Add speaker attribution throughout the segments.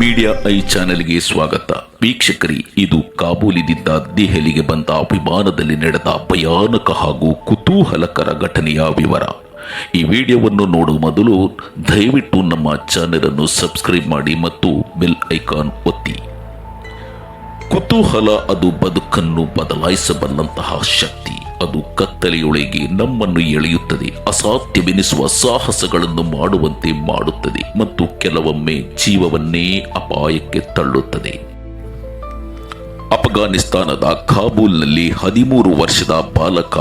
Speaker 1: Media I ಚಾನೆಲ್ಗೆ ಸ್ವಾಗತ. ವೀಕ್ಷಕರಿ, ಇದು ಕಾಬೂಲಿನಿಂದ ದೆಹಲಿಗೆ ಬಂದ ವಿಮಾನದಲ್ಲಿ ನಡೆದ ಭಯಾನಕ ಹಾಗೂ ಕುತೂಹಲಕರ ಘಟನೆಯ ವಿವರ. ಈ ವಿಡಿಯೋವನ್ನು ನೋಡುವ ಮೊದಲು ದಯವಿಟ್ಟು ನಮ್ಮ ಚಾನೆಲ್ ಅನ್ನು ಸಬ್ಸ್ಕ್ರೈಬ್ ಮಾಡಿ ಮತ್ತು ಬೆಲ್ ಐಕಾನ್ ಒತ್ತಿ. ಕುತೂಹಲ ಅದು ಬದುಕನ್ನು ಬದಲಾಯಿಸಬಲ್ಲಂತಹ ಶಕ್ತಿ. ಅದು ಕತ್ತಲೆಯೊಳಗೆ ನಮ್ಮನ್ನು ಎಳೆಯುತ್ತದೆ. ಅಸಾಧ್ಯವೆನಿಸುವ ಸಾಹಸಗಳನ್ನು ಮಾಡುವಂತೆ ಮಾಡುತ್ತದೆ ಮತ್ತು ಕೆಲವೊಮ್ಮೆ ಜೀವವನ್ನೇ ಅಪಾಯಕ್ಕೆ ತಳ್ಳುತ್ತದೆ. ಅಫಘಾನಿಸ್ತಾನದ ಕಾಬೂಲ್ನಲ್ಲಿ ಹದಿಮೂರು ವರ್ಷದ ಬಾಲಕ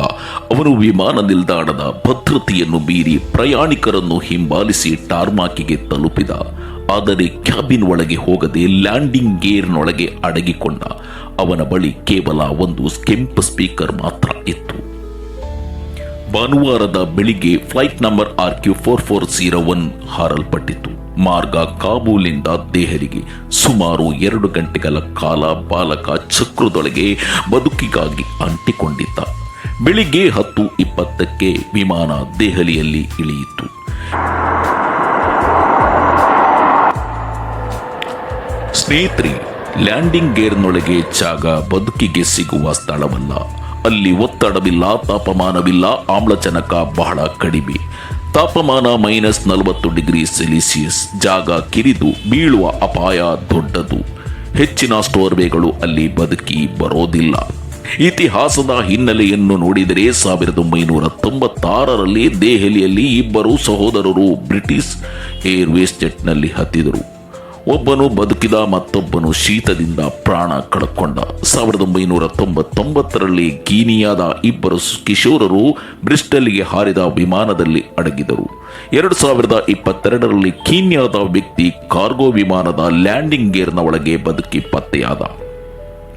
Speaker 1: ಅವನು ವಿಮಾನ ನಿಲ್ದಾಣದ ಭದ್ರತೆಯನ್ನು ಮೀರಿ ಪ್ರಯಾಣಿಕರನ್ನು ಹಿಂಬಾಲಿಸಿ ಟಾರ್ಮಾಕಿಗೆ ತಲುಪಿದ. ಆದರೆ ಕ್ಯಾಬಿನ್ ಒಳಗೆ ಹೋಗದೆ ಲ್ಯಾಂಡಿಂಗ್ ಗೇರ್ನೊಳಗೆ ಅಡಗಿಕೊಂಡ. ಅವನ ಬಳಿ ಕೇವಲ ಒಂದು ಕೆಂಪು ಸ್ಪೀಕರ್ ಮಾತ್ರ ಇತ್ತು. ಭಾನುವಾರದ ಬೆಳಿಗ್ಗೆ flight number R Q four four zero one ಹಾರಲ್ಪಟ್ಟಿತು. ಮಾರ್ಗ ಕಾಬೂಲಿಂದ ದೆಹಲಿಗೆ ಸುಮಾರು ಎರಡು ಗಂಟೆಗಳ ಕಾಲ ಬಾಲಕ ಚಕ್ರದೊಳಗೆ ಬದುಕಿಗಾಗಿ ಅಂಟಿಕೊಂಡಿದ್ದ. ಬೆಳಿಗ್ಗೆ ಹತ್ತು ಇಪ್ಪತ್ತಕ್ಕೆ ವಿಮಾನ ದೆಹಲಿಯಲ್ಲಿ ಇಳಿಯಿತು. ಸ್ನೇಹಿತರೆ, ಲ್ಯಾಂಡಿಂಗ್ ಗೇರ್ನೊಳಗೆ ಜಾಗ ಬದುಕಿಗೆ ಸಿಗುವ ಸ್ಥಳವಲ್ಲ. ಅಲ್ಲಿ ಒತ್ತಡವಿಲ್ಲ, ತಾಪಮಾನವಿಲ್ಲ, ಆಮ್ಲಜನಕ ಬಹಳ ಕಡಿಮೆ. ತಾಪಮಾನ ಮೈನಸ್ ನಲವತ್ತು ಡಿಗ್ರಿ ಸೆಲ್ಸಿಯಸ್ ಜಾಗ ಕಿರಿದು ಬೀಳುವ ಅಪಾಯ ದೊಡ್ಡದು. ಹೆಚ್ಚಿನ ಸ್ಟೋರ್ವೇಗಳು ಅಲ್ಲಿ ಬದುಕಿ ಬರೋದಿಲ್ಲ. ಇತಿಹಾಸದ ಹಿನ್ನೆಲೆಯನ್ನು ನೋಡಿದರೆ ಸಾವಿರದ ಒಂಬೈನೂರ ತೊಂಬತ್ತಾರರಲ್ಲಿ ದೆಹಲಿಯಲ್ಲಿ ಇಬ್ಬರು ಸಹೋದರರು ಬ್ರಿಟಿಷ್ ಏರ್ವೇಸ್ ಜೆಟ್ನಲ್ಲಿ ಹತ್ತಿದರು. ಒಬ್ಬನು ಬದುಕಿದ ಮತ್ತೊಬ್ಬನು ಶೀತದಿಂದ ಪ್ರಾಣ ಕಳಕೊಂಡ. ಸಾವಿರದ ಒಂಬೈನೂರ ತೊಂಬತ್ತೊಂಬತ್ತರಲ್ಲಿ ಗೀನಿಯಾದ ಇಬ್ಬರು ಕಿಶೋರರು ಬ್ರಿಸ್ಟಲ್ಗೆ ಹಾರಿದ ವಿಮಾನದಲ್ಲಿ ಅಡಗಿದರು. ಎರಡು ಸಾವಿರದ ಇಪ್ಪತ್ತೆರಡರಲ್ಲಿ ಕೀನ್ಯಾದ ವ್ಯಕ್ತಿ ಕಾರ್ಗೋ ವಿಮಾನದ ಲ್ಯಾಂಡಿಂಗ್ ಗೇರ್ನ ಒಳಗೆ ಬದುಕಿ ಪತ್ತೆಯಾದ.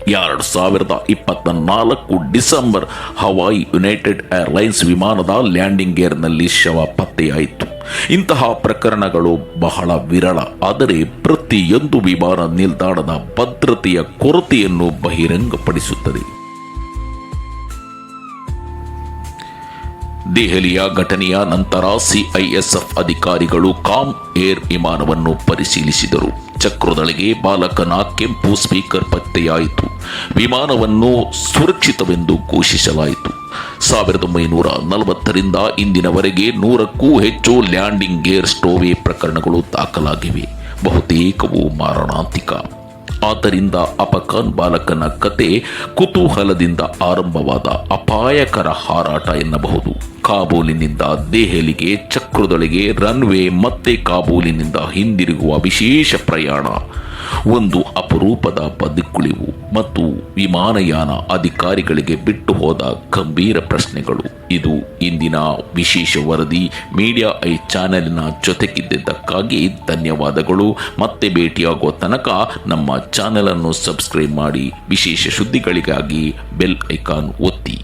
Speaker 1: ಎರಡು ಸಾವಿರದ ಇಪ್ಪತ್ತ ನಾಲ್ಕು ಡಿಸೆಂಬರ್ ಹವಾಯಿ ಯುನೈಟೆಡ್ ಏರ್ಲೈನ್ಸ್ ವಿಮಾನದ ಲ್ಯಾಂಡಿಂಗ್ ಗೇರ್ನಲ್ಲಿ ಶವ ಪತ್ತೆಯಾಯಿತು. ಇಂತಹ ಪ್ರಕರಣಗಳು ಬಹಳ ವಿರಳ. ಆದರೆ ಪ್ರತಿಯೊಂದು ವಿಮಾನ ನಿಲ್ದಾಣದ ಭದ್ರತೆಯ ಕೊರತೆಯನ್ನು ಬಹಿರಂಗಪಡಿಸುತ್ತದೆ. ದೆಹಲಿಯ ಘಟನೆಯ ನಂತರ ಸಿಐಎಸ್ಎಫ್ ಅಧಿಕಾರಿಗಳು ಕಾಮ್ ಏರ್ ವಿಮಾನವನ್ನು ಪರಿಶೀಲಿಸಿದರು. ಚಕ್ರದೊಳಗೆ ಬಾಲಕನ ಕೆಂಪು ಸ್ಪೀಕರ್ ಪತ್ತೆಯಾಯಿತು. ವಿಮಾನವನ್ನು ಸುರಕ್ಷಿತವೆಂದು ಘೋಷಿಸಲಾಯಿತು. ಸಾವಿರದ ಒಂಬೈನೂರ ನಲವತ್ತರಿಂದ ಇಂದಿನವರೆಗೆ ನೂರಕ್ಕೂ ಹೆಚ್ಚು ಲ್ಯಾಂಡಿಂಗ್ ಗೇರ್ ಸ್ಟೋವೆ ಪ್ರಕರಣಗಳು ದಾಖಲಾಗಿವೆ. ಬಹುತೇಕವು ಮಾರಣಾಂತಿಕ. ಆದ್ದರಿಂದ ಅಪಕಾನ್ ಬಾಲಕನ ಕತೆ ಕುತೂಹಲದಿಂದ ಆರಂಭವಾದ ಅಪಾಯಕರ ಹಾರಾಟ ಎನ್ನಬಹುದು. ಕಾಬೂಲಿನಿಂದ ದೆಹಲಿಗೆ ಚಕ್ರದೊಳಗೆ ರನ್ವೇ ಮತ್ತೆ ಕಾಬೂಲಿನಿಂದ ಹಿಂದಿರುಗುವ ವಿಶೇಷ ಪ್ರಯಾಣ. ಒಂದು ಅಪರೂಪದ ಬದುಕುಳಿವು ಮತ್ತು ವಿಮಾನಯಾನ ಅಧಿಕಾರಿಗಳಿಗೆ ಬಿಟ್ಟು ಹೋದ ಗಂಭೀರ ಪ್ರಶ್ನೆಗಳು. ಇದು ಇಂದಿನ ವಿಶೇಷ ವರದಿ. ಮೀಡಿಯಾ ಐ ಚಾನೆಲ್ನ ಜೊತೆಗಿದ್ದಕ್ಕಾಗಿ ಧನ್ಯವಾದಗಳು. ಮತ್ತೆ ಭೇಟಿಯಾಗುವ ತನಕ ನಮ್ಮ ಚಾನೆಲ್ ಅನ್ನು ಸಬ್ಸ್ಕ್ರೈಬ್ ಮಾಡಿ. ವಿಶೇಷ ಸುದ್ದಿಗಳಿಗಾಗಿ ಬೆಲ್ ಐಕಾನ್ ಒತ್ತಿ.